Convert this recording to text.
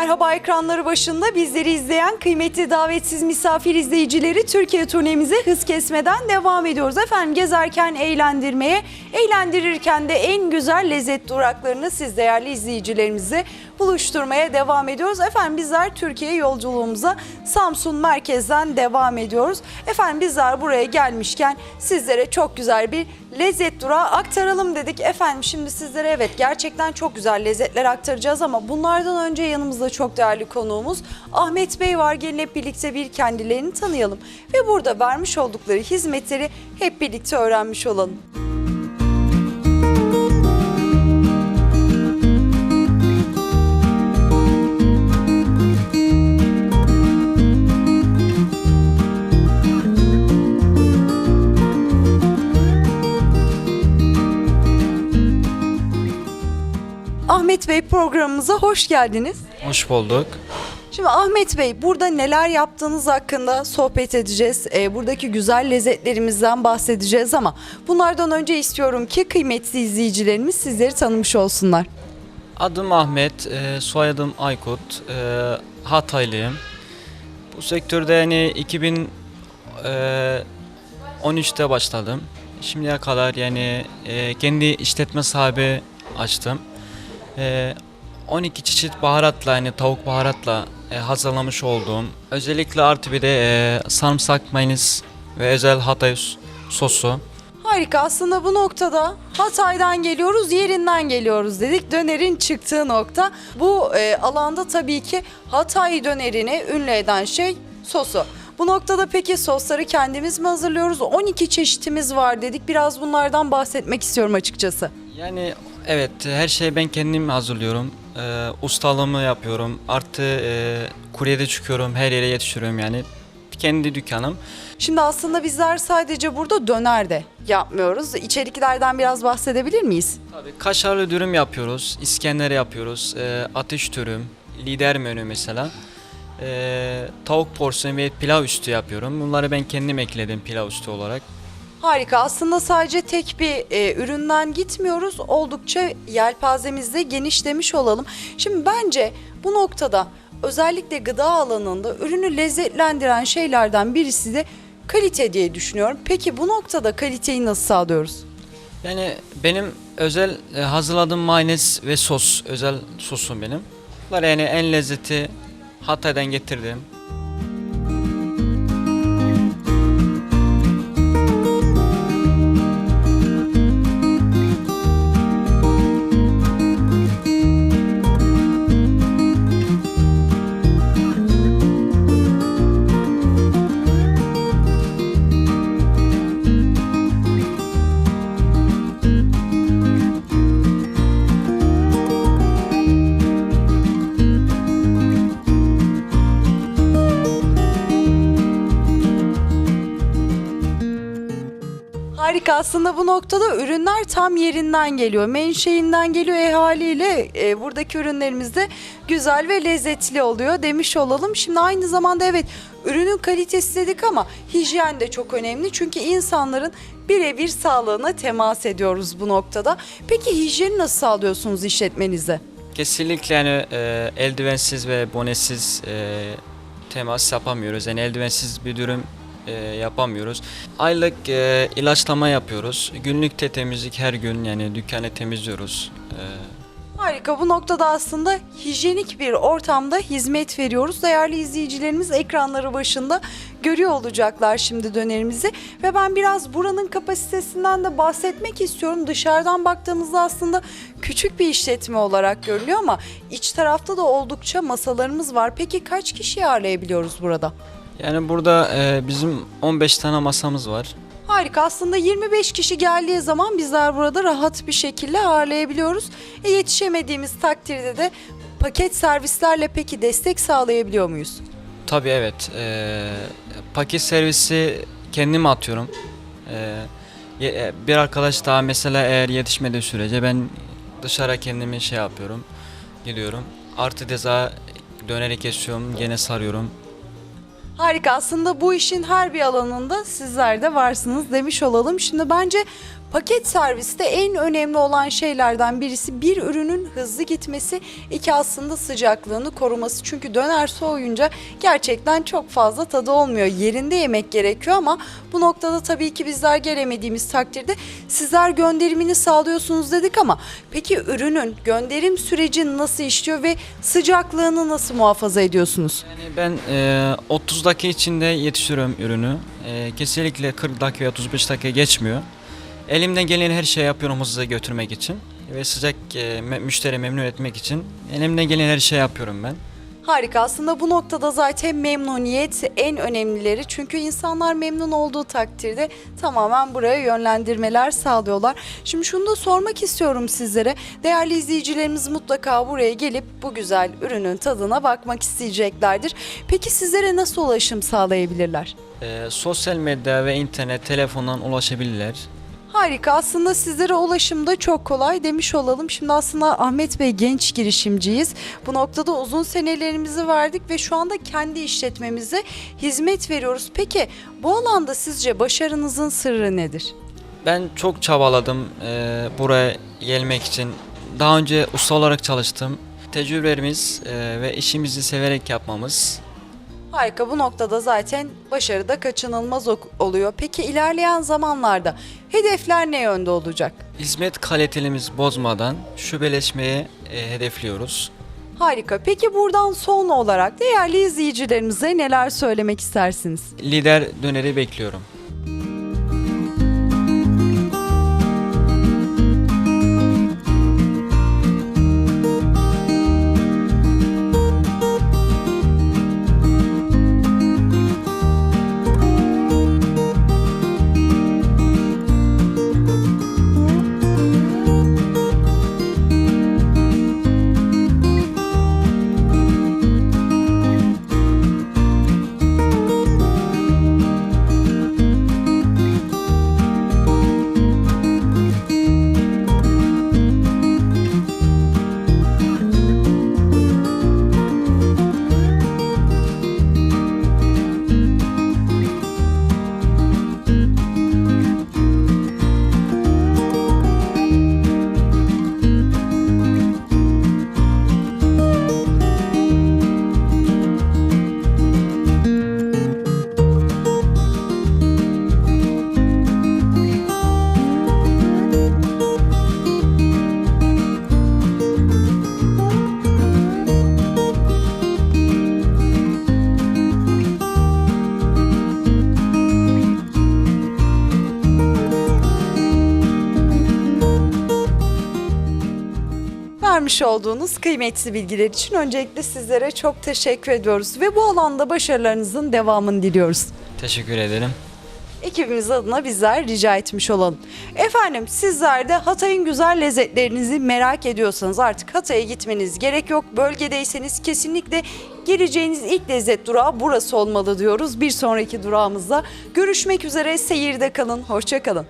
Merhaba ekranları başında bizleri izleyen kıymetli davetsiz misafir izleyicileri Türkiye turnemize hız kesmeden devam ediyoruz. Efendim gezerken eğlendirmeye, eğlendirirken de en güzel lezzet duraklarını siz değerli izleyicilerimize buluşturmaya devam ediyoruz. Efendim bizler Türkiye yolculuğumuza Samsun merkezden devam ediyoruz. Efendim bizler buraya gelmişken sizlere çok güzel bir lezzet durağı aktaralım dedik. Efendim şimdi sizlere evet gerçekten çok güzel lezzetler aktaracağız ama bunlardan önce yanımızda çok değerli konuğumuz Ahmet Bey var. Gelin hep birlikte bir kendilerini tanıyalım ve burada vermiş oldukları hizmetleri hep birlikte öğrenmiş olalım. Ahmet Bey programımıza hoş geldiniz. Hoş bulduk. Şimdi Ahmet Bey burada neler yaptığınız hakkında sohbet edeceğiz. Ee, buradaki güzel lezzetlerimizden bahsedeceğiz ama bunlardan önce istiyorum ki kıymetli izleyicilerimiz sizleri tanımış olsunlar. Adım Ahmet, e, soyadım Aykut, e, Hataylıyım. Bu sektörde yani 2013'te başladım. Şimdiye kadar yani e, kendi işletme sahibi açtım. E, 12 çeşit baharatla yani tavuk baharatla e, hazırlamış olduğum özellikle artı bir de e, sarımsak mayonez ve özel Hatay sosu. Harika aslında bu noktada Hatay'dan geliyoruz yerinden geliyoruz dedik. Dönerin çıktığı nokta bu e, alanda tabii ki Hatay dönerini ünlü eden şey sosu. Bu noktada peki sosları kendimiz mi hazırlıyoruz? 12 çeşitimiz var dedik. Biraz bunlardan bahsetmek istiyorum açıkçası. Yani evet her şeyi ben kendim hazırlıyorum. Ee, ustalığımı yapıyorum. Artı e, kuryede çıkıyorum. Her yere yetiştiriyorum yani. Kendi dükkanım. Şimdi aslında bizler sadece burada döner de yapmıyoruz. İçeriklerden biraz bahsedebilir miyiz? Tabii kaşarlı dürüm yapıyoruz. İskender yapıyoruz. e, ateş dürüm. Lider menü mesela. E, tavuk porsiyon ve pilav üstü yapıyorum. Bunları ben kendim ekledim pilav üstü olarak. Harika. Aslında sadece tek bir e, üründen gitmiyoruz. Oldukça yelpazemizde genişlemiş olalım. Şimdi bence bu noktada özellikle gıda alanında ürünü lezzetlendiren şeylerden birisi de kalite diye düşünüyorum. Peki bu noktada kaliteyi nasıl sağlıyoruz? Yani benim özel e, hazırladığım mayonez ve sos, özel sosum benim. Bunlar yani en lezzeti Hatay'dan getirdim. Harika aslında bu noktada ürünler tam yerinden geliyor. Menşeinden geliyor e haliyle e, buradaki ürünlerimiz de güzel ve lezzetli oluyor demiş olalım. Şimdi aynı zamanda evet ürünün kalitesi dedik ama hijyen de çok önemli. Çünkü insanların birebir sağlığına temas ediyoruz bu noktada. Peki hijyeni nasıl sağlıyorsunuz işletmenizde? Kesinlikle yani e, eldivensiz ve bonesiz e, temas yapamıyoruz. Yani eldivensiz bir dürüm e, yapamıyoruz. Aylık e, ilaçlama yapıyoruz. Günlük de temizlik her gün yani dükkanı temizliyoruz. E, Harika. Bu noktada aslında hijyenik bir ortamda hizmet veriyoruz. Değerli izleyicilerimiz ekranları başında görüyor olacaklar şimdi dönerimizi. Ve ben biraz buranın kapasitesinden de bahsetmek istiyorum. Dışarıdan baktığımızda aslında küçük bir işletme olarak görülüyor ama iç tarafta da oldukça masalarımız var. Peki kaç kişi ağırlayabiliyoruz burada? Yani burada e, bizim 15 tane masamız var. Harika aslında 25 kişi geldiği zaman bizler burada rahat bir şekilde ağırlayabiliyoruz. E, yetişemediğimiz takdirde de paket servislerle peki destek sağlayabiliyor muyuz? Tabii evet. E, paket servisi kendim atıyorum. E, e, bir arkadaş daha mesela eğer yetişmediği sürece ben dışarı kendimi şey yapıyorum. Gidiyorum. Artı ceza döneri kesiyorum. Gene sarıyorum. Harika aslında bu işin her bir alanında sizler de varsınız demiş olalım. Şimdi bence paket serviste en önemli olan şeylerden birisi bir ürünün hızlı gitmesi, iki aslında sıcaklığını koruması. Çünkü döner soğuyunca gerçekten çok fazla tadı olmuyor. Yerinde yemek gerekiyor ama bu noktada tabii ki bizler gelemediğimiz takdirde sizler gönderimini sağlıyorsunuz dedik ama peki ürünün gönderim süreci nasıl işliyor ve sıcaklığını nasıl muhafaza ediyorsunuz? Yani ben e, 30 dakika içinde yetiştiriyorum ürünü. E, kesinlikle 40 dakika veya 35 dakika geçmiyor. Elimden gelen her şeyi yapıyorum hızlı götürmek için ve sıcak e, müşteri memnun etmek için elimden gelen her şeyi yapıyorum ben. Harika aslında bu noktada zaten memnuniyet en önemlileri çünkü insanlar memnun olduğu takdirde tamamen buraya yönlendirmeler sağlıyorlar. Şimdi şunu da sormak istiyorum sizlere değerli izleyicilerimiz mutlaka buraya gelip bu güzel ürünün tadına bakmak isteyeceklerdir. Peki sizlere nasıl ulaşım sağlayabilirler? E, sosyal medya ve internet telefondan ulaşabilirler. Harika aslında sizlere ulaşım da çok kolay demiş olalım. Şimdi aslında Ahmet Bey genç girişimciyiz. Bu noktada uzun senelerimizi verdik ve şu anda kendi işletmemize hizmet veriyoruz. Peki bu alanda sizce başarınızın sırrı nedir? Ben çok çabaladım e, buraya gelmek için. Daha önce usta olarak çalıştım. Tecrübelerimiz e, ve işimizi severek yapmamız Harika bu noktada zaten başarı da kaçınılmaz oluyor. Peki ilerleyen zamanlarda hedefler ne yönde olacak? hizmet kalitelimiz bozmadan şubeleşmeyi e, hedefliyoruz. Harika. Peki buradan son olarak değerli izleyicilerimize neler söylemek istersiniz? Lider döneri bekliyorum. Vermiş olduğunuz kıymetli bilgiler için öncelikle sizlere çok teşekkür ediyoruz ve bu alanda başarılarınızın devamını diliyoruz. Teşekkür ederim. Ekibimiz adına bizler rica etmiş olalım. Efendim sizler de Hatay'ın güzel lezzetlerinizi merak ediyorsanız artık Hatay'a gitmeniz gerek yok. Bölgedeyseniz kesinlikle gireceğiniz ilk lezzet durağı burası olmalı diyoruz. Bir sonraki durağımızda görüşmek üzere seyirde kalın, hoşça kalın.